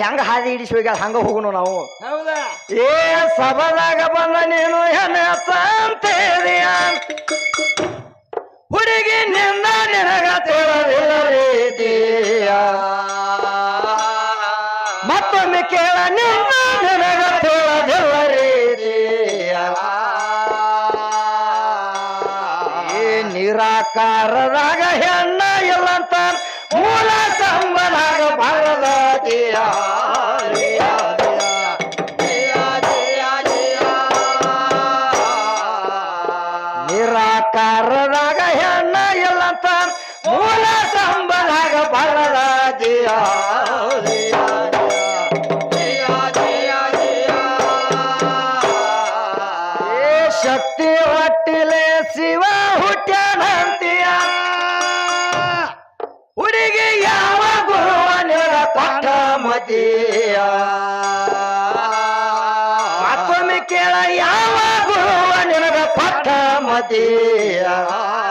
ಹೆಂಗ ಹಾದಿ ಹಿಡಿಸಿ ಹೋಗ್ಯಾಳ ಹಂಗ ಹೋಗುನು ನಾವು? ಹೌದಾ? ಏ ಸಭದಾಗ ಬಂದ ನೀನು ಹೆಣ್ಣೆ ಅಂತೇರಿಯ ಹುಡುಗಿ ನಿಂದ ನಿನಗ ತಿಳಿದಿಲ್ಲ ರೀತಿಯ. ಮತ್ತೊಮ್ಮೆ ಕೇಳ ನಿನ್ನ ನಿನಗ ತಿಳಿದಿಲ್ಲ ರೀತಿಯ. ಏ ನಿರಾಕಾರದಾಗ ಹೆಣ್ಣ ನಿರಾಕಾರದಾಗ ಹೆಣ್ಣ ಇಲ್ಲಂತ ಮೂಲ ಸಂಬಂಧಾಗ ಬರದತಿಯ 是啊。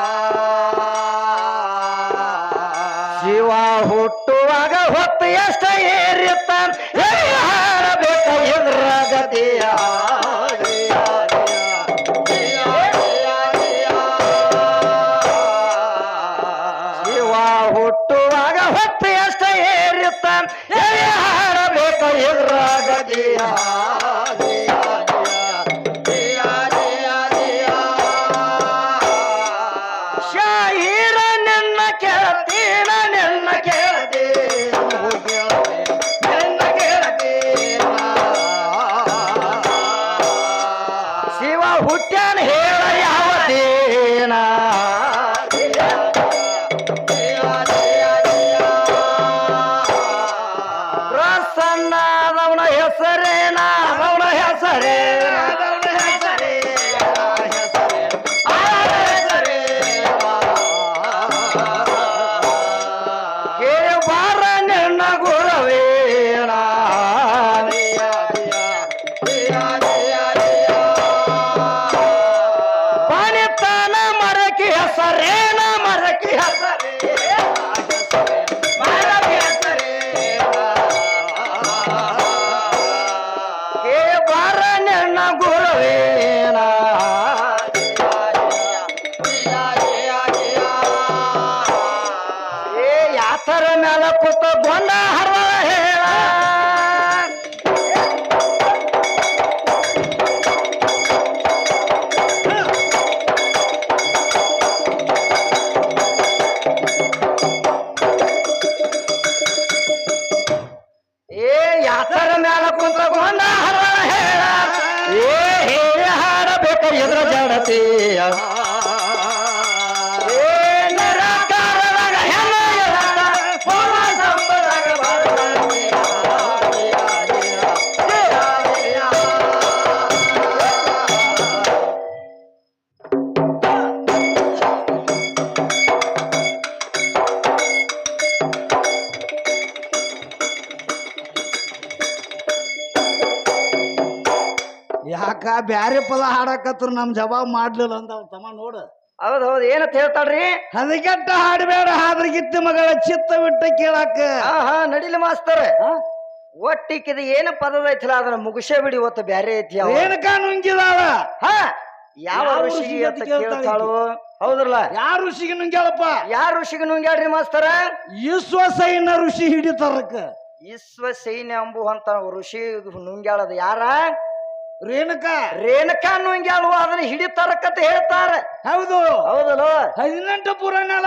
ನಿನ್ನ ಬ್ಯಾರೆ ಪದ ಹಾಡಕತ್ರ ನಮ್ ಜವಾಬ್ ಮಾಡ್ಲಿಲ್ಲ ಅಂತ ಅವ್ ತಮ್ಮ ನೋಡು. ಹೌದ್ ಹೌದ್ ಏನಂತ ಹೇಳ್ತಾಳ್ರಿ? ಹದಗೆಟ್ಟ ಹಾಡಬೇಡ ಹಾದ್ರಗಿತ್ತ ಮಗಳ ಚಿತ್ತ ಬಿಟ್ಟ ಕೇಳಾಕ. ಹಾ ಹಾ ನಡಿಲಿ ಮಾಸ್ತರ್? ಒಟ್ಟಿಕ್ಕಿದ ಏನು ಪದದ ಐತಿಲ್ಲ ಅದನ್ನ ಮುಗಿಸೇ ಬಿಡಿ ಇವತ್ತು ಬ್ಯಾರೆ ಐತಿ ಅವ. ಏನಕ ನುಂಗಿದಾಳ? ಹಾ? ಯಾವ ಯಾವ ಋಷಿ ಋಷಿಗೆ ಅಂತ ಅಂತ ಕೇಳ್ತಾಳೆ ಕೇಳ್ತಾಳು? ಹೌದ್ರಲ್ಲ? ಯಾರ ಋಷಿಗೆ ನುಂಗ್ಯಾಳಪ್ಪ? ಯಾರ ಋಷಿಗೆ ನುಂಗ್ಯಾಡ್ರಿ ಮಾಸ್ತರ? ಸೈನ್ಯ ಋಷಿ ಹಿಡಿತಾರಕ್ಕ. ವಿಶ್ವ ಸೈನ್ಯ ಅಂಬುವಂತ ಋಷಿ ನುಂಗ್ಯಾಳದ ಯಾರ? ರೇಣುಕಾ. ರೇಣುಕಾ ಅಲ್ವ ಅದನ್ನ ಹಿಡಿತಾರಕ್ಕಂತ ಹೇಳ್ತಾರ. ಹೌದು. ಹೌದಲ್ಲ? ಹದಿನೆಂಟು ಪುರಾಣಲ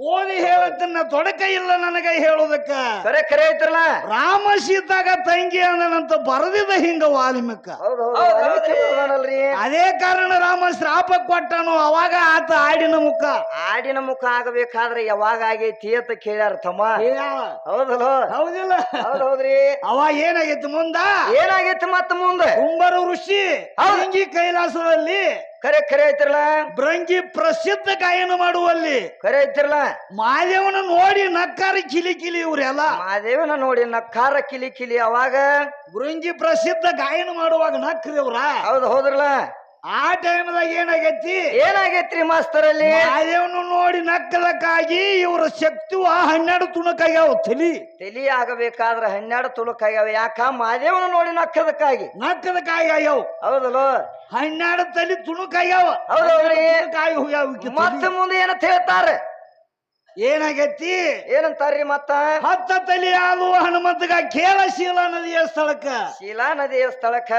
ಓದಿ ಹೇಳತ್ತನ್ನ ತೊಡಕ ಇಲ್ಲ ನನಗ ಹೇಳೋದಕ್ಕ. ಕರೆ ಕರೆ ಐತ್ರಲ್ಲ? ರಾಮ ಸೀತಾಗ ತಂಗಿ ಅಂದನಂತ ಬರದಿದ ಹಿಂಗ ವಾಲ್ಮೀಕ. ಹೌದು ಹೌದು ಅದೇ ಕಾರಣ ರಾಮ ಶ್ರಾಪ ಕೊಟ್ಟನು ಅವಾಗ ಆತ ಆಡಿನ ಮುಖ. ಆಡಿನ ಮುಖ ಆಗಬೇಕಾದ್ರೆ ಯಾವಾಗ ಆಗೈತಿ ಅಂತ ಕೇಳ್ಯಾರ ತಮ್ಮ. ಹೌದಲ್ಲ? ಹೌದಿಲ್ಲ. ಹೌದ್ ಹೌದ್ರಿ. ಅವಾಗ ಏನಾಗೈತಿ ಮುಂದ? ಏನಾಗೈತಿ ಮತ್ತ ಮುಂದ? ಕುಂಬರು ಋಷಿ ಕೈಲಾಸದಲ್ಲಿ ಕರೆ ಕರೆ ಐತ್ರಲ್ಲ? ಭೃಂಗಿ ಪ್ರಸಿದ್ಧ ಗಾಯನ ಮಾಡುವಲ್ಲಿ ಕರೆ ಐತ್ರಲ್ಲ? ಮಾದೇವನ ನೋಡಿ ನಕ್ಕಾರ ಕಿಲಿ ಕಿಲಿ ಇವ್ರೆಲ್ಲ. ಮಾದೇವನ ನೋಡಿ ನಕ್ಕಾರ ಕಿಲಿ ಕಿಲಿ ಅವಾಗ? ಭೃಂಗಿ ಪ್ರಸಿದ್ಧ ಗಾಯನ ಮಾಡುವಾಗ ನಕ್ರಿ ಅವ್ರ ಹೌದು ಹೌದ್ರಲ್ಲ? ಆ ಟೈಮ್ದಾಗ ಏನಾಗೈತಿ? ಏನಾಗೈತ್ರಿ ಮಾಸ್ತರಲ್ಲಿ ಮಾದೇವನು ನೋಡಿ ನಕ್ಕಲಕ್ಕಾಗಿ ಇವರ ಶಕ್ತಿ ಆ ಹನ್ನೆರಡು ತುಣಕಾಗ್ಯಾವ ತಲಿ. ತಲಿ ಆಗಬೇಕಾದ್ರ ಹನ್ನೆರಡು ತುಣುಕಾಗ್ಯಾವ. ಯಾಕ? ಮಾದೇವನ ನೋಡಿ ನಕ್ಕದಕ್ಕಾಗಿ ನಕ್ಕದಕ್ಕಾಗಿ ಆಗ್ಯಾವ. ಹೌದಲ್ಲ? ಹನ್ನೆರಡು ತಲಿ ತುಣುಕಾಗ್ಯಾವ. ಹೌದೌದ್ರಿ. ತುಣಕಾಗಿ ಹೋಗ್ಯಾವ ಮತ್ತೆ. ಮುಂದೆ ಏನಂತ ಹೇಳ್ತಾರೆ? ಏನಾಗೈತಿ? ಏನಂತಾರ್ರಿ ಮತ್ತ? ಹತ್ತ ತಲಿ ಆಗುವ ಹನುಮಂತಗ ಕೇಳ ಶೀಲಾ ನದಿಯ ಸ್ಥಳಕ್ಕ. ಶೀಲಾ ನದಿಯ ಸ್ಥಳಕ್ಕ.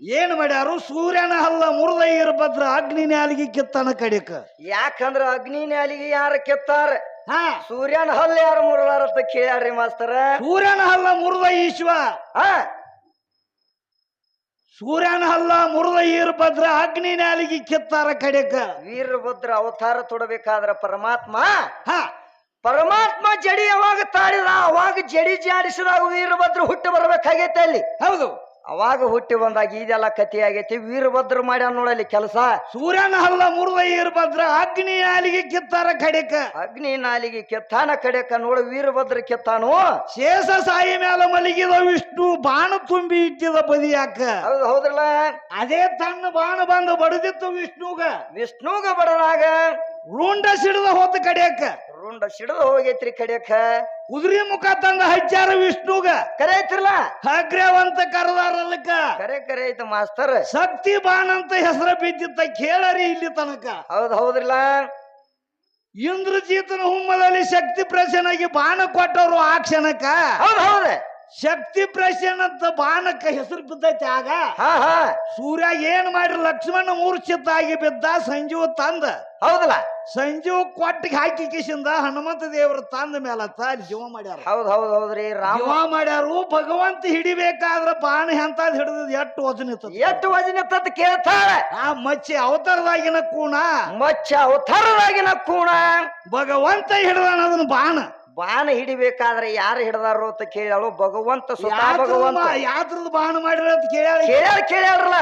ಏನ್ ಮಾಡ್ಯಾರು? ಸೂರ್ಯನ ಹಲ್ಲ ಮುರಿದ ಭದ್ರ ಅಗ್ನಿ ನ್ಯಾಲಿಗೆ ಕಿತ್ತನ ಕಡಿಕ. ಯಾಕಂದ್ರ ಅಗ್ನಿ ನ್ಯಾಲಿಗೆ ಯಾರ ಕೆತ್ತಾರ? ಹಾ. ಸೂರ್ಯನ ಹಲ್ಲ ಯಾರು ಮುರಲಾರತ್ತ ಕೇಳ್ಯಾರ್ರಿ ಮಾಸ್ತರ. ಸೂರ್ಯನ ಹಲ್ಲ ಮುರಿದ ಈಶ್ವ. ಹಾ. ಸೂರ್ಯನ ಹಲ್ಲ ಮುರಿದ ಇರ್ಬದ್ರ ಅಗ್ನಿ ನ್ಯಾಲಿಗೆ ಕಿತ್ತಾರ ಕಡಿಕ. ವೀರಭದ್ರ ಅವತಾರ ತೊಡಬೇಕಾದ್ರ ಪರಮಾತ್ಮ. ಹಾ. ಪರಮಾತ್ಮ ಜಡಿ ಯಾವಾಗ ತಾಳಿದ ಅವಾಗ ಜಡಿ ಜಾಡಿಸಿದಾಗ ವೀರಭದ್ರ ಹುಟ್ಟು ಬರ್ಬೇಕಾಗೈತೆ ಅಲ್ಲಿ. ಹೌದು. ಅವಾಗ ಹುಟ್ಟಿ ಬಂದಾಗ ಇದೆಲ್ಲ ಕತಿ ಆಗೈತಿ ವೀರಭದ್ರ ಮಾಡ್ಯಾನ ನೋಡಲಿ ಕೆಲಸ. ಸೂರ್ಯನ ಹಲ್ಲ ಮುರಿದ ವೀರಭದ್ರ ಅಗ್ನಿ ನಾಲಿಗೆ ಕಿತ್ತಾರ ಕಡೆಕ. ಅಗ್ನಿ ನಾಲಿಗೆ ಕೆತ್ತಾನ ಕಡೆಕ ನೋಡ ವೀರಭದ್ರ ಕೆತ್ತಾನು. ಶೇಷ ಸಾಯಿ ಮೇಲೆ ಮಲಗಿದ ವಿಷ್ಣು ಬಾಣ ತುಂಬಿ ಇಟ್ಟಿದ ಬದಿಯಾಕ. ಹೌದು ಹೌದ್ರಲ್ಲ. ಅದೇ ತನ್ನ ಬಾಣ ಬಂದು ಬಡದಿತ್ತು ವಿಷ್ಣುಗ. ವಿಷ್ಣುಗ ಬಡದಾಗ ರುಂಡ ಸಿಡಿದ ಹೋತ ಕಡಿಯಕ. ರುಂಡ ಸಿಡದ ಹೋಗೈತ್ರಿ ಕಡಿಯಕ. ಕುದುರೆ ಮುಖ ತಂದ ಹಚ್ಚಾರ ವಿಷ್ಣುಗ. ಕರೆ ಐತ್ರಲ್ಲ ಹಗ್ರವಂತ ಕರೆದಾರಲ್ಲಕ ಕರೆ ಕರೆ ಐತ ಮಾಸ್ತರ್. ಶಕ್ತಿ ಬಾಣ ಅಂತ ಹೆಸರ ಬಿದ್ದಿತ್ತ ಕೇಳರಿ ಇಲ್ಲಿ ತನಕ. ಹೌದ್ ಹೌದ್ರಲ್ಲ? ಇಂದ್ರಜೀತನ ಹುಮ್ಮದಲ್ಲಿ ಶಕ್ತಿ ಪ್ರಶನಾಗಿ ಬಾಣ ಕೊಟ್ಟವರು ಆ ಕ್ಷಣಕ ಹೌದ್ ಹೌದ್. ಶಕ್ತಿ ಪ್ರಸನ್ನ ಅಂತ ಬಾಣಕ್ಕ ಹೆಸರು ಬಿದ್ದೈತಿ ಆಗ. ಹಾ ಹಾ. ಸೂರ್ಯ ಏನ್ ಮಾಡ್ರಿ ಲಕ್ಷ್ಮಣ ಮೂರ್ಛಿತ್ತಾಗಿ ಬಿದ್ದ ಸಂಜೀವ ತಂದ. ಹೌದಲ್ಲ? ಸಂಜೀವ್ ಕೊಟ್ಟಿಗೆ ಹಾಕಿ ಕಿಶಿಂದ ಹನುಮಂತ ದೇವರು ತಂದ ಮೇಲೆ ಅಲ್ಲಿ ಜೀವ ಮಾಡ್ಯಾರ. ಹೌದ್ ಹೌದ್ ಹೌದ್ರಿ ರಾಮ. ಜೀವ ಮಾಡ್ಯಾರು ಭಗವಂತ ಹಿಡಿಬೇಕಾದ್ರ ಬಾಣ ಎಂತಾದ್ ಹಿಡಿದ ಎಷ್ಟು ವಜನ ಇತ್ತು ಎಷ್ಟು ವಜನ ಇತ್ತಂತ ಕೇಳ್ತಾಳೆ. ಆ ಮಚ್ಚಿ ಅವತಾರದಾಗಿನ ಕೂಣ. ಮಚ್ಚ ಅವತಾರದಾಗಿನ ಕೂಣ. ಭಗವಂತ ಹಿಡಿದಾನ ಅದನ್ನ ಬಾಣ. ಬಾಣ ಹಿಡಿಬೇಕಾದ್ರೆ ಯಾರು ಹಿಡ್ದಾರು ಅಂತ ಕೇಳ್ಯಾಳು ಭಗವಂತ ಯಾತ್ರದ ಭಗವಂತ. ಯಾತ್ರದ ಬಾಣ ಮಾಡಿರ ಅಂತ ಕೇಳ್ಯಾಳ. ಕೇಳ್ಯಾಳ ಕೇಳ್ಯಾರಲ್ಲ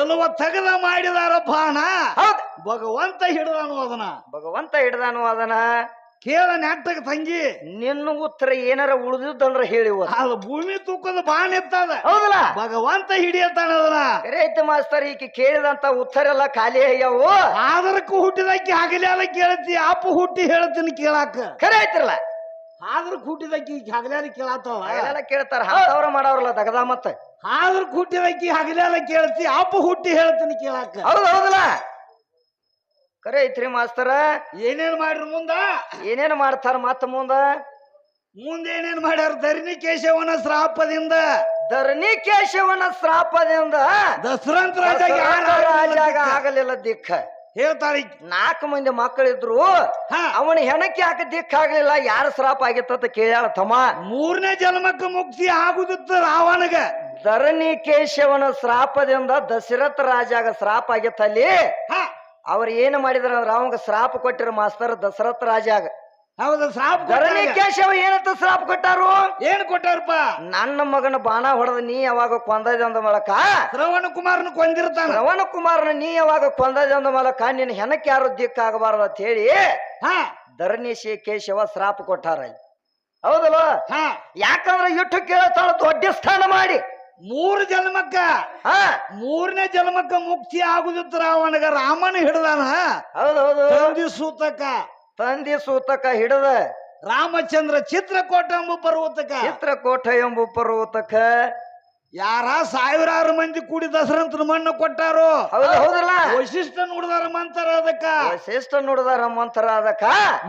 ಎಲ್ಲವ ತಗದ ಮಾಡಿದಾರ ಬಾಣ. ಹೌದ್ ಭಗವಂತ ಹಿಡ್ದಾನು ಅದನ್ನ. ಭಗವಂತ ಹಿಡ್ದಾನು ಅದನ್ನ. ಕೇಳ ನೆಟ್ಟಗ ತಂಗಿ. ನಿನ್ನ ಉತ್ತರ ಏನಾರ ಉಳಿದಿದ್ದಂದ್ರ ಹೇಳಿ. ಅದು ಭೂಮಿ ತೂಕದ ಬಾಣ ಇರ್ತದ ಹೌದಲ್ಲ? ಭಗವಂತ ಹಿಡಿಯತ್ತಾನ ಅದನ್ನ. ಐತೆ ಮಾಸ್ತರ್ ಈಕೆ ಕೇಳಿದಂತ ಉತ್ತರ ಎಲ್ಲ ಖಾಲಿ ಆಗ್ಯಾವು. ಆದರಕ್ಕೂ ಹುಟ್ಟಿದಕ್ಕಿ ಹಗಲಿ ಅಲ್ಲ ಕೇಳತಿ ಅಪ್ಪ ಹುಟ್ಟಿ ಹೇಳ್ತೀನಿ ಕೇಳಾಕ. ಖರೆ ಐತ್ರಲ್ಲ ಆದ್ರಕ್ ಹುಟ್ಟಿದಕ್ಕಿ ಹಗಲಿ ಕೇಳತ್ತವ ಎಲ್ಲ ಕೇಳ್ತಾರ ಅವ್ರ ಮಾಡವ್ರಲ್ಲ ತಗದ ಮತ್ತೆ. ಆದ್ರಕ್ ಹುಟ್ಟಿದಕ್ಕೆ ಹಗಲಿ ಅಲ್ಲ ಕೇಳ್ತಿ ಅಪ್ಪ ಹುಟ್ಟಿ ಹೇಳ್ತೀನಿ ಕೇಳಾಕ. ಹೌದು ಹೌದಲ್ಲ? ಕರೆ ಐತ್ರಿ ಮಾಸ್ತರ. ಏನೇನ್ ಮಾಡ್ರಿ ಮುಂದ? ಏನೇನ್ ಮಾಡ್ತಾರ ಮತ್ತ ಮುಂದ? ಮುಂದೆ ಏನೇನ್ ಮಾಡ್ಯಾರ? ಧರಣಿ ಕೇಶವನ ಶ್ರಾಪದಿಂದ. ಧರಣಿ ಕೇಶವನ ಶ್ರಾಪದಿಂದ ದಸರಂತ ರಾಜಾಗ ಆಗಲಿಲ್ಲ ದಿಕ್ಕ? ಹೇಳ್ತಾರೆ ನಾಲ್ಕು ಮಂದಿ ಮಕ್ಕಳಿದ್ರು ಅವನ ಹೆಣಕ್ಕೆ ಯಾಕೆ ದಿಕ್ಕ ಆಗ್ಲಿಲ್ಲ? ಯಾರ ಶ್ರಾಪ ಆಗಿತ್ತ ಕೇಳ್ಯಾಳ ತಮ್ಮ. ಮೂರನೇ ಜನ್ಮಕ್ಕ ಮುಕ್ತಿ ಆಗುದಿತ್ತು ರಾವಣಗ. ಧರಣಿ ಕೇಶವನ ಶ್ರಾಪದಿಂದ ದಶರಥ ರಾಜಾಗ ಶ್ರಾಪ ಆಗಿತ್ತಲ್ಲಿ. ಹಾ. ಅವ್ರ ಏನು ಮಾಡಿದ್ರ ಅಂದ್ರೆ ಅವಂಗ ಶ್ರಾಪ ಕೊಟ್ಟಿರ ಮಾಸ್ತರ್ ದಶರಥ ರಾಜಾಗ ಹೌದು ಶ್ರಾಪ ಧರಣಿ ಕೇಶವ ಏನಂತ ಶ್ರಾಪ ಕೊಟ್ಟಾರು? ಏನ್ ಕೊಟ್ಟಾರಪ್ಪ? ನನ್ನ ಮಗನ ಬಾಣ ಹೊಡೆದ ನೀ ಯಾವಾಗ ಕೊಂದದ ಅಂದ ಮೂಲಕ? ಶ್ರವಣ ಕುಮಾರನ ಕೊಂದಿರ್ತಾನ. ರವಣ ಕುಮಾರನ ನೀ ಯಾವಾಗ ಕೊಂದದ ಅಂದ ಮೂಲಕ? ನಿನ್ನ ಹೆಣಕ್ಕೆ ಯಾರು ದಿಕ್ಕಾಗಬಾರದು ಅಂತ ಹೇಳಿ ಹಾ. ಧರಣಿ ಶೇ- ಕೇಶವ ಶ್ರಾಪ ಕೊಟ್ಟಾರ ಹೌದಲ್ವ ಹಾ. ಯಾಕಂದ್ರೆ ಇಟ್ಟು ಕೇಳ್ತಾಳ ದೊಡ್ಡ ಸ್ಥಾನ ಮಾಡಿ. ಮೂರು ಜನ್ಮಕ್ಕ. ಹಾ. ಮೂರನೇ ಜನ್ಮಕ್ಕ ಮುಕ್ತಿ ಆಗುದಿತ್ತು ರಾವಣಗ. ರಾಮನ ಹಿಡ್ದಾನ. ತಂದಿ ಸೂತಕ. ತಂದಿ ಸೂತಕ ಹಿಡದ. ರಾಮಚಂದ್ರ ಚಿತ್ರಕೋಟ ಎಂಬ ಪರ್ವತಕ ಚಿತ್ರಕೋಟ ಎಂಬ ಪರ್ವತಕ್ಕ ಯಾರ ಸಾವಿರಾರು ಮಂದಿ ಕೂಡಿ ದಸರಂತ ಮಣ್ಣು ಕೊಟ್ಟಾರು? ಹೌದು ಹೌದಲ್ಲ. ವಶಿಷ್ಠ ನೋಡಿದಾರ ಮಂತರ ಅದಕ್ಕ. ಶ್ರೇಷ್ಠ ನೋಡಿದಾರ ಮಂತ್ರ ಅದಕ್ಕ.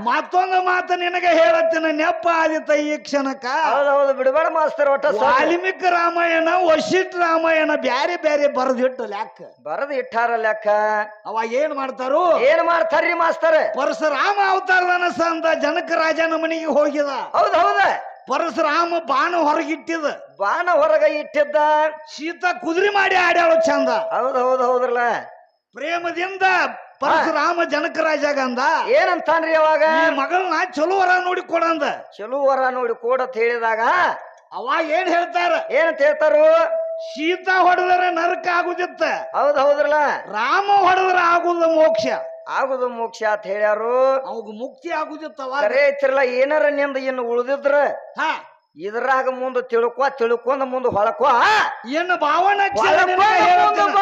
ಮತ್ತೊಂದು ಮಾತು ನಿನಗೆ ಹೇಳತ್ತಿನ ನೆಪ್ಪ ಆದಿತ ಈ ಕ್ಷಣಕ್ಕ. ಹೌದೌದು ಬಿಡಬೇಡ ಮಾಸ್ತರ್ ಒಟ್ಟ ಸಾಲಿಮಿಕ್ ರಾಮಾಯಣ ವಶಿಷ್ಠ ರಾಮಾಯಣ ಬ್ಯಾರೆ ಬ್ಯಾರೆ ಬರೆದಿಟ್ಟು ಲೆಕ್ಕ. ಬರದ್ ಇಟ್ಟಾರ ಲೆಕ್ಕ. ಅವ ಏನ್ ಮಾಡ್ತಾರು? ಏನ್ ಮಾಡ್ತಾರ್ರಿ ಮಾಸ್ತರ್? ಪರಶುರಾಮ ಅವತಾರದನ ಸಂದ ಜನಕ ರಾಜನ ಮನೆಗೆ ಹೋಗಿದ. ಹೌದ್ ಹೌದ. ಪರಶುರಾಮ ಬಾಣ ಹೊರಗಿಟ್ಟಿದ. ಬಾಣ ಹೊರಗ ಇಟ್ಟಿದ್ದ. ಸೀತಾ ಕುದುರೆ ಮಾಡಿ ಆಡ್ಯಾಳು ಚಂದ. ಹೌದ್ ಹೌದ್ ಹೌದ್ರಲ್ಲ. ಪ್ರೇಮದಿಂದ ಪರಶುರಾಮ ಜನಕ ರಾಜಾಗ ಅಂದ. ಏನಂತಾನ್ರಿ ಅವಾಗ? ಮಗಳನ್ನ ಚಲೋ ವರ ನೋಡಿ ಕೊಡಂದ ಚಲೋ ವರ ನೋಡಿ ಅಂತ ಹೇಳಿದಾಗ? ಅವಾಗ ಏನ್ ಹೇಳ್ತಾರ? ಏನಂತ ಹೇಳ್ತಾರು? ಸೀತಾ ಹೊಡೆದ್ರೆ ನರಕ ಆಗುದಿತ್ತ. ಹೌದ್ ಹೌದ್ರಲ್ಲ. ರಾಮ ಹೊಡೆದ್ರೆ ಆಗುದ ಮೋಕ್ಷ. ಆಗುದು ಮೋಕ್ಷ ಅಂತ ಹೇಳ್ಯಾರು. ಅವಾಗ ಮುಕ್ತಿ ಆಗುದಿತ್ತವ ಕರೆ ಐತಿರಲ್ಲ ಏನಾರ ನಿಂದ ಇನ್ನು ಉಳಿದಿದ್ರ? ಹಾ. ಇದ್ರಾಗ ಮುಂದ ತಿಳ್ಕೊ ತಿಳ್ಕೊಂಡ್ ಮುಂದ ಹೊಳಕೋ ಏನು ಭಾವನೆ ಹೊಳಕೊ ಮುಂದ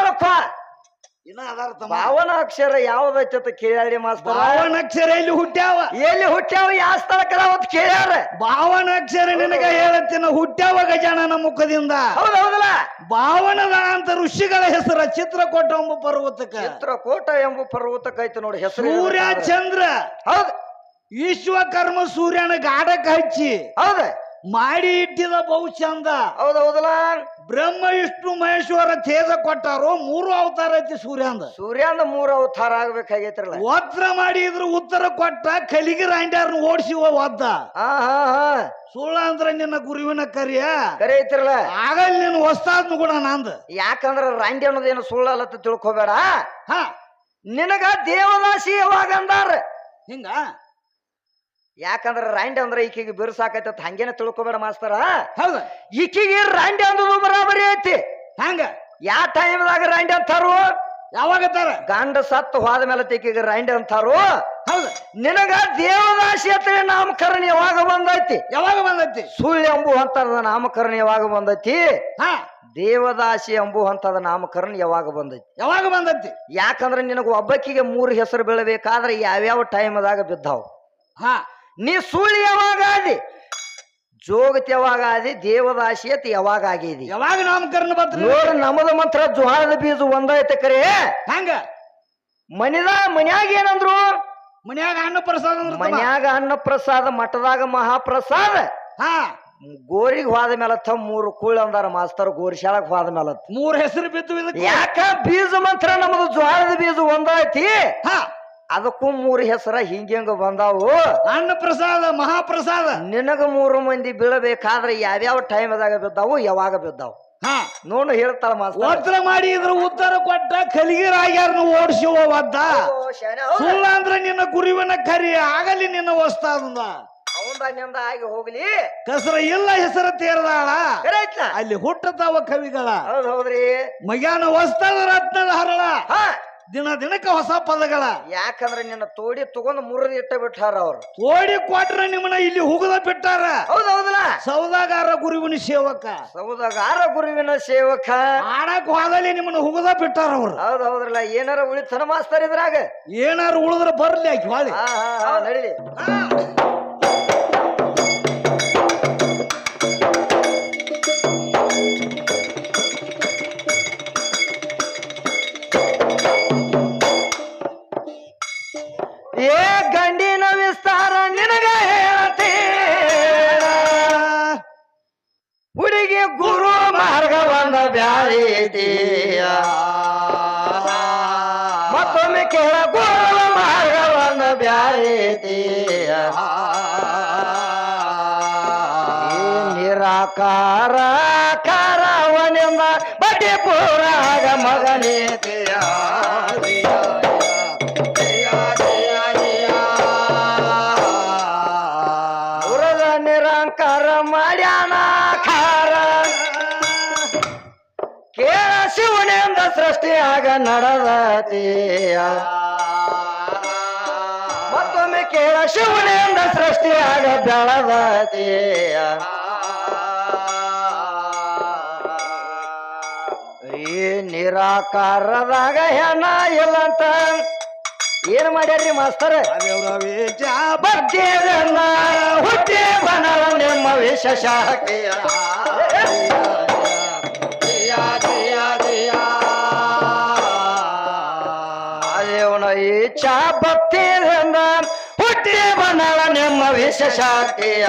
ಇನ್ನ ಅದಾರ ತಮ್ಮ. ಭಾವನ ಅಕ್ಷರ ಯಾವ್ದೈತಿ ಅಂತ ಕೇಳಿ ಮಾಸ್ತರ ಭಾವನಕ್ಷರ ಎಲ್ಲಿ ಹುಟ್ಟ್ಯಾವ ಎಲ್ಲಿ ಹುಟ್ಟ್ಯಾವ ಯಾವ ಸ್ಥಳಕ್ಕೆ ಅವತ್ತು ಕೇಳ್ಯಾರ? ಭಾವನಕ್ಷರ ನಿನಗ ಹೇಳತ್ತಿನ ಹುಟ್ಟ್ಯಾವ ಗಜಾನನ ಮುಖದಿಂದ. ಹೌದೌದಲ್ಲ ಭಾವನದ ಅಂತ ಋಷಿಗಳ ಹೆಸರ ಚಿತ್ರಕೋಟ ಎಂಬ ಪರ್ವತಕ ಚಿತ್ರಕೋಟ ಎಂಬ ಪರ್ವತಕ್ಕೈತಿ ನೋಡಿ ಹೆಸರು ಸೂರ್ಯ. ಚಂದ್ರ ಹೌದ್. ವಿಶ್ವಕರ್ಮ ಸೂರ್ಯನ ಗಾಢಕ್ಕೆ ಹಚ್ಚಿ. ಹೌದ. ಮಾಡಿ ಇಟ್ಟಿದ ಬಹು ಚಂದ ಹೌದ್ ಬ್ರಹ್ಮ ವಿಷ್ಣು ಮಹೇಶ್ವರ ತೇಜ ಕೊಟ್ಟಾರು ಮೂರು ಅವತಾರ ಐತಿ ಸೂರ್ಯಂದ ಸೂರ್ಯಂದ ಮೂರು ಅವತಾರ ಆಗ್ಬೇಕಾಗೈತ್ರಲ್ಲ. ವಕ್ರ ಮಾಡಿ ಇದ್ರ ಉತ್ತರ ಕೊಟ್ಟ ಕಲಿಗಿರ ರಾಂಡ್ಯಾರ್ನ ಓಡಿಸಿ ಒದ್ದ. ಹಾ ಹಾ ಹಾ. ಸುಳ್ಳ ಅಂದ್ರ ನಿನ್ನ ಗುರುವಿನ ಕರಿಯ. ಕರೆ ಐತ್ರಲ್ಲ ಆಗಲ್ ನಿನ್ನ ಹೊಸ್ತಾದ್ನು ಕೂಡ ನಂದ. ಯಾಕಂದ್ರ ರಾಂಡಿ ಅನ್ನೋದೇನು ಅಲ್ಲ ತಿಳ್ಕೊಬೇಡ. ಹ. ನಿನಗ ದೇವದಾಸಿ ಯಾವಾಗ ಅಂದಾರ? ಹಿಂಗ? ಯಾಕಂದ್ರ ರಾಂಡೆ ಅಂದ್ರೆ ಈಕಿಗೆ ಬಿರುಸಾಕೈತೆ ಹಂಗೇನೆ ತಿಳ್ಕೊಬೇಡ ಮಾಸ್ತರ. ಹೌದು. ಈಕಿಗೆ ರಾಂಡೆ ಅಂದದು ಬರಾಬರಿ ಐತಿ. ಹಂಗ? ಯಾ ಟೈಮ್ದಾಗ ರಾಂಡೆ ಅಂತಾರು? ಯಾವಾಗ ಗಂಡ ಸತ್ತು ಹೋದ ಮೇಲೆ ಈಕಿಗೆ ರಾಂಡೆ ಅಂತಾರು? ಹೌದು. ನಿನಗ ದೇವದಾಸಿ ಅಂತ ನಾಮಕರಣ ಯಾವಾಗ ಬಂದೈತಿ? ಯಾವಾಗ ಬಂದೈತಿ? ಸುಳ್ಳು ಎಂಬುವಂತದ ನಾಮಕರಣ ಯಾವಾಗ ಬಂದೈತಿ? ಹಾ. ದೇವದಾಸಿ ಎಂಬುವಂತದ ನಾಮಕರಣ ಯಾವಾಗ ಬಂದೈತಿ? ಯಾವಾಗ ಬಂದೈತಿ? ಯಾಕಂದ್ರೆ ನಿನಗ ಒಬ್ಬಕ್ಕಿಗೆ ಮೂರು ಹೆಸರು ಬೀಳಬೇಕಾದ್ರೆ ಯಾವ್ಯಾವ ಟೈಮ್ದಾಗ ಬಿದ್ದಾವ್? ಹಾ. ನೀ ಸುಳ್ಳು ಯಾವಾಗ ಆದಿ? ಜೋಗತಿ ಯಾವಾಗ ಆದಿ? ದೇವದಾಶಿಯತ್ ಯಾವಾಗ ಆಗಿದೆ? ಯಾವಾಗ ನಾಮಕರಣ ಬರ್ತದೆ ನಮದ ಮಂತ್ರ ಜ್ವಾಳದ ಬೀಜ ಒಂದೈತೆ ಕರೆ. ಹಂಗ? ಮನಿದ ಮನ್ಯಾಗ ಏನಂದ್ರು? ಮನ್ಯಾಗ ಅನ್ನ ಪ್ರಸಾದ ಮನ್ಯಾಗ ಅನ್ನ ಪ್ರಸಾದ ಮಠದಾಗ ಮಹಾಪ್ರಸಾದ. ಹಾ. ಗೋರಿಗೆ ಹೋದ ತಮ್ಮ ಮೂರು ಕೂಳ್ ಅಂದಾರ ಮಾಸ್ತರ್ ಗೋರಿ ಶಾಲಕ್ ಹೋದ ಮೇಲತ್ತ ಮೂರ್ ಹೆಸರು ಬಿದ್ದು ಯಾಕ ಬೀಜ ಮಂತ್ರ ನಮ್ದು ಜ್ವಾಳದ ಬೀಜ ಒಂದೈತಿ ಹಾ. ಅದಕ್ಕೂ ಮೂರು ಹೆಸರ ಹಿಂಗಿಂಗ ಬಂದಾವು? ಅನ್ನ ಪ್ರಸಾದ ಮಹಾಪ್ರಸಾದ. ನಿನಗ ಮೂರು ಮಂದಿ ಬೀಳಬೇಕಾದ್ರೆ ಯಾವ್ಯಾವ ಟೈಮ್ದಾಗ ಬಿದ್ದಾವು ಯಾವಾಗ ಬಿದ್ದಾವು? ಹಾ. ನೋಡು ಹೇಳ್ತಾಳ ಮಾಸ್ತರ್ ಮಾಡಿ ಇದ್ರ ಉತ್ತರ ಕೊಟ್ಟ ಕಲಿಗಿರಾಗ್ಯಾರನ ಓಡಿಸುವ ಒದ್ದ ಸುಳ್ಳ ಅಂದ್ರ ನಿನ್ನ ಗುರುವಿನ ಕರಿ ಆಗಲಿ ನಿನ್ನ ವಸ್ತಾದನ ಅವಂದ ನಿಂದ ಆಗಿ ಹೋಗ್ಲಿ. ಕಸರ ಇಲ್ಲ ಹೆಸರ ತೇರದಾಳ. ಅಲ್ಲಿ ಹುಟ್ಟತಾವ ಕವಿಗಳ. ಹೌದ್ ಹೌದ್ರಿ. ಮಗ್ಯಾನ ಹೊಸ್ತಾದ ರತ್ನದ ಹರಳ. ಹಾ. ದಿನ ದಿನಕ್ಕೆ ಹೊಸ ಪದಗಳ. ಯಾಕಂದ್ರೆ ನಿನ್ನ ತೋಡಿ ತಗೊಂಡ್ ಮುರಿದ ಇಟ್ಟ ಬಿಟ್ಟಾರ ಅವ್ರು. ತೋಡಿ ಕೊಟ್ರ ನಿಮ್ಮನ್ನ ಇಲ್ಲಿ ಹುಗದ ಬಿಟ್ಟಾರ. ಹೌದೌದಲ್ಲ ಸೌದಾಗಾರ ಗುರುವಿನ ಸೇವಕ. ಸೌದಾಗಾರ ಗುರುವಿನ ಸೇವಕ. ಆಡಕ್ ಹೋದಲ್ಲಿ ನಿಮ್ಮನ್ನ ಹುಗದ ಬಿಟ್ಟಾರ ಅವ್ರು. ಹೌದ್ ಹೌದ್ರಲ್ಲ ಏನಾರ ಉಳಿತನ ಮಾಸ್ತಾರ ಇದ್ರಾಗ? ಏನಾರು ಉಳಿದ್ರ ಬರ್ಲಿ ಆಕಿ ಹೊಳಿ ನಡಿಲಿ. ಬ್ಯಾರೀತಿಯ ಮತ್ತೊಮ್ಮೆ ಕೇಳ ಗುರು ಮಾರ್ಗವನ್ನು ಬ್ಯಾರೀತಿಯ ನಿರಾಕಾರ ಕಾರವನೆಂಬ ಬಡ್ಡಿ ಪೂರಾಗ ಮಗನೀತಿಯ ಸೃಷ್ಟಿಯಾಗ ನಡೆದತೀಯ ಮತ್ತೊಮ್ಮೆ ಕೇಳ ಶಿವನಿಂದ ಸೃಷ್ಟಿಯಾಗ ಬೆಳದತೀಯ ಈ ನಿರಾಕಾರದಾಗ ಹೆಣ ಇಲ್ಲಂತ ಏನ್ ಮಾಡ್ಯಾರ್ರಿ ಮಾಸ್ತರ್? ಹುಟ್ಟಿ ಬನ್ನ ನಿಮ್ಮ ವಿಶೇಷತೆಯ ವಿಶೇಷತೆಯ.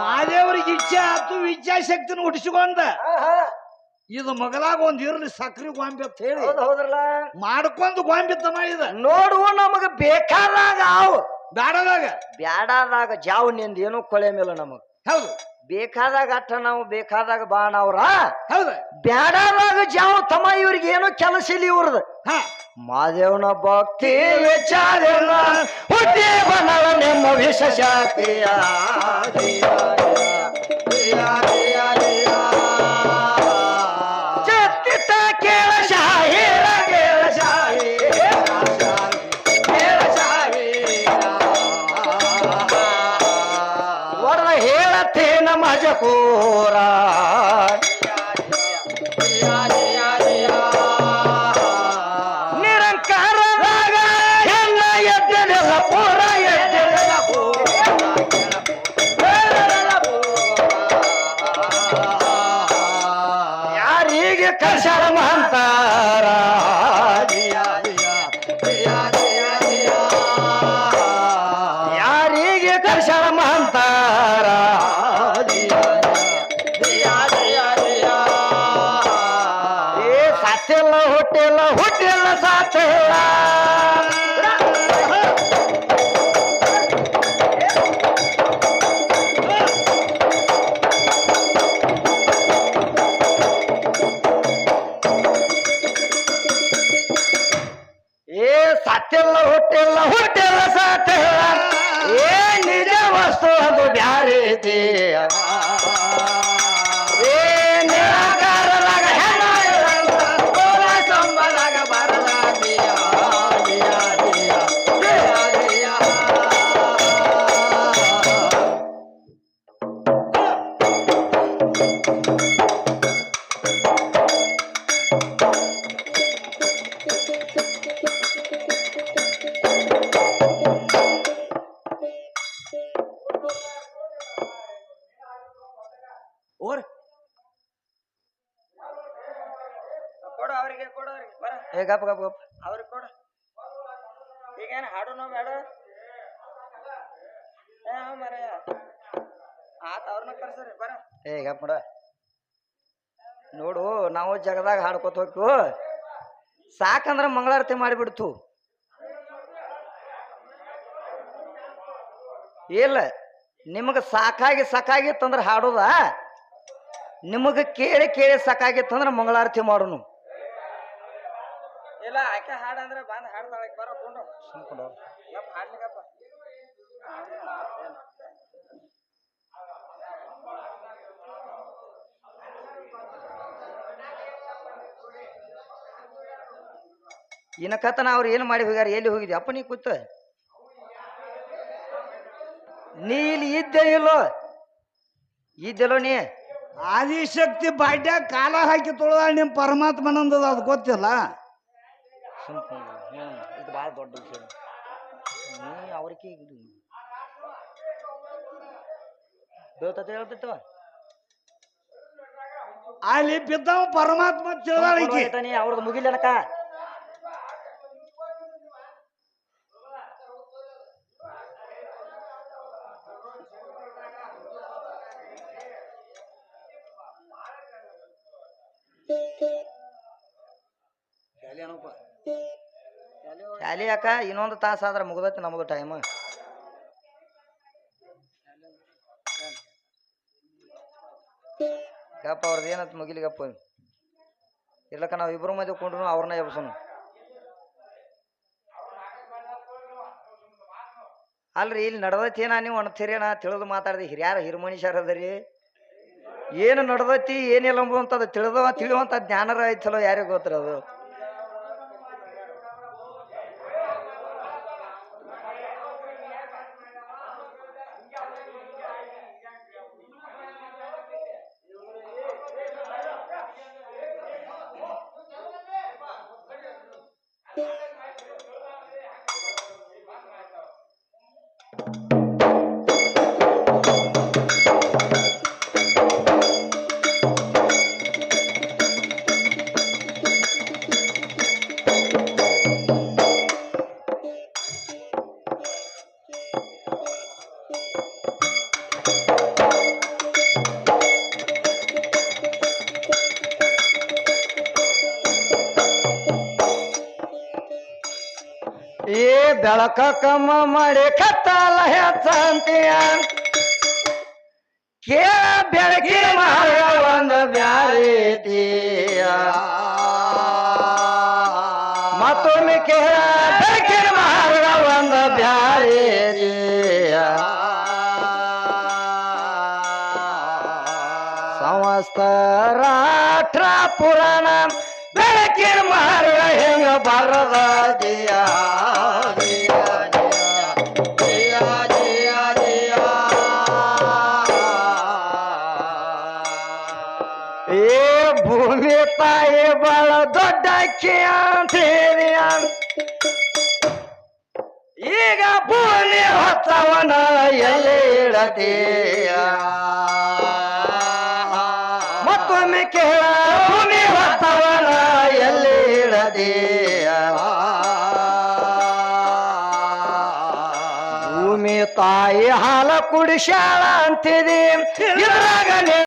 ಮಾದೇವ್ರಿಗೆ ಇಚ್ಛೆ ಆತು ಇಚ್ಛಾಶಕ್ತಿನ ಹುಟ್ಟಿಸಿಕೊಂಡ. ಇದು ಮಗಲಾಗ ಒಂದ್ ಇರ್ಲಿ ಸಕ್ರಿ ಗೊಂಬೆ ಅಂತ ಹೇಳಿ. ಹೌದ್ ಹೌದ್ರಲ್ಲ. ಮಾಡ್ಕೊಂಡು ಗೊಂಬೆ ತಮ್ಮ ಇದ. ನೋಡುವ ನಮಗ ಬೇಕಾದಾಗ ಅವು ಬ್ಯಾಡದಾಗ. ಜಾವು ಜಾವ್ನಿಂದ ಏನೂ ಕೊಳೆ ಮೇಲೆ ನಮಗ್. ಹೌದು. ಬೇಕಾದಾಗ ಅಟ್ಟ ನಾವು ಬೇಕಾದಾಗ ಬಾಣವ್ರ ಹೌದ. ಬ್ಯಾಡಾದಾಗ ಜಾವ್ ತಮ್ಮ ಇವ್ರಿಗೆ ಏನೋ ಕೆಲಸ ಇಲ್ಲಿ ಇವ್ರದ್ದು ಹಾ. ಮಾದೇವನ ಭಕ್ತಿ ವಿಚಾರನ ಹುಟ್ಟಿ ಬನಳ ನಿಮ್ಮ ವಿಶೇಷತೆಯ ಚಿತ್ತಿಟ್ಟ ಕೇಳ ಶಾಹಿರ ಕೇಳ ಶಾಹಿ ಕೇಳ ಶಾಹಿ ವರದ ಹೇಳತ್ತೇನ ನಿನ್ನ ಮಜಕೂರ Ceará. ಗಪ್ ಗಪ್ ಗಪ್. ಅವ್ರಿಗೆ ಕೊಡು. ಈಗೇನು ಹಾಡುನೋ ಬೇಡ? ಏ ಮರ ಆತ ಅವ್ರನ್ನ ಕರ್ಸರಿ ಬರ. ಏ ಗಪ್ ನೋಡ ನೋಡು ನಾವು ಜಗದಾಗ ಹಾಡ್ಕೊತ ಹೋಗ್ತು ಸಾಕಂದ್ರ ಮಂಗಳಾರತಿ ಮಾಡಿಬಿಡ್ತು. ಇಲ್ಲ ನಿಮಗೆ ಸಾಕಾಗಿ ಸಾಕಾಗಿತ್ತಂದ್ರೆ ಹಾಡೋದ? ನಿಮಗೆ ಕೇಳಿ ಕೇಳಿ ಸಾಕಾಗಿತ್ತಂದ್ರೆ ಮಂಗಳಾರತಿ ಮಾಡೋನು. ಆಕೆ ಹಾಡಂದ್ರೆ ಬಂದ್ ಹಾಡ್ತಾಳೆ ಬರಕೊಂಡು ಯಪ್ಪ ಹಾಡ್ಲಿಕ್ಕಪ್ಪ. ಇನಕತನ ಅವ್ರು ಏನು ಮಾಡಿ ಹೋಗ್ಯಾರ ಎಲ್ಲಿ ಹೋಗಿದ್ವಿ ಅಪ್ಪ ನೀ ಕೂತ. ನೀ ಇಲ್ಲಿ ಇದ್ದೆ ಇಲ್ಲೋ. ಇದ್ದೆಲ್ಲೋ ನೀ? ಆದಿಶಕ್ತಿ ಬಾಡ್ಯ ಕಾಲ ಹಾಕಿ ತೊಳೆದ ನಿಮ್ ಪರಮಾತ್ಮನಂದದ ಅದು ಗೊತ್ತಿಲ್ಲ. ಇದು ಭಾಳ ದೊಡ್ಡ ವಿಷಯ. ನೀ ಅವ್ರಿಗೆ ದೇವತತೆ ಹೇಳ್ತಿತ್ತವ ಅಲ್ಲಿ ಬಿದ್ದವ ಪರಮಾತ್ಮ ತಿಳಿದಾಳಿಕೆ ನೀ ಅವ್ರದ್ದು ಮುಗಿಲನಕ ಶಾಲಿ ಯಾಕ? ಇನ್ನೊಂದು ತಾಸು ಆದ್ರೆ ಮುಗ್ದೈತಿ ನಮ್ದು ಟೈಮ್ ಗಪ್ಪ ಅವ್ರದ್ದು ಏನಂತ ಮುಗಿಲಿ ಗಪ್ಪ. ಇರ್ಲಕ್ಕ ನಾವು ಇಬ್ರು ಮಧ್ಯೆ ಕೊಂಡ್ರು ಅವ್ರನ್ನ ಎಬ್ಸೋನು. ಅಲ್ರಿ, ಇಲ್ಲಿ ನಡ್ದೈತಿ ಏನ ನೀವು ಅಣ್ತೀರೇನ ತಿಳಿದು ಮಾತಾಡ್ದೆ. ಹಿರಿಯಾರ ಹಿರಿಮನುಷ್ಯರ ಅದರಿ. ಏನು ನಡ್ದೈತಿ, ಏನಿಲ್ಲ ಅಂಬುವಂಥದ್ದು ತಿಳಿದವ ತಿಳಿಯುವಂಥ ಜ್ಞಾನರ ಐತಲೋ ಯಾರಿಗೂ ಗೊತ್ತಿರ ಅದು ಏ ಬೆಳಕ ಕಮ್ಮ ಮಾಡಿ ಕತ್ತಲ ಹೆಚ್ಚಂತೀಯ ಕೇ ಬೆಳಕಿನ ಮಾರ್ಗ ಒಂದು ಬ್ಯಾರೀತಿಯ ಮತ್ತೊಮ್ಮೆ ಕೇಳ ಬೆಳಕಿನ ಮಾರ್ಗ ಒಂದು ಬ್ಯಾರೀತಿಯ ಸಮಸ್ತ ರಾಷ್ಟ್ರ ಪುರಾಣ ಬೆಳಕಿನ ಮಾರ್ಗ ಹೆಂಗ ಬರದ ದಿಯ ದಿಯ, ತಾಯಿ ಬಾಳ ದೊಡ್ಡ ಹೇಳಿ ಈಗ ಭೂಮಿ ಹೊತ್ತವನ ಎಲ್ಲಿ ಇಡತೀಯ? ಮತ್ತೊಮ್ಮೆ ಕೇಳ, ಭೂಮಿ ಹೊತ್ತವನ ಎಲ್ಲಿ ಇಡತೀಯ? ಭೂಮಿ ತಾಯಿ ಹಾಲ ಕುಡಿಸ್ಯಾಳ ಅಂತಿದಿ, ಇದ್ರಾಗ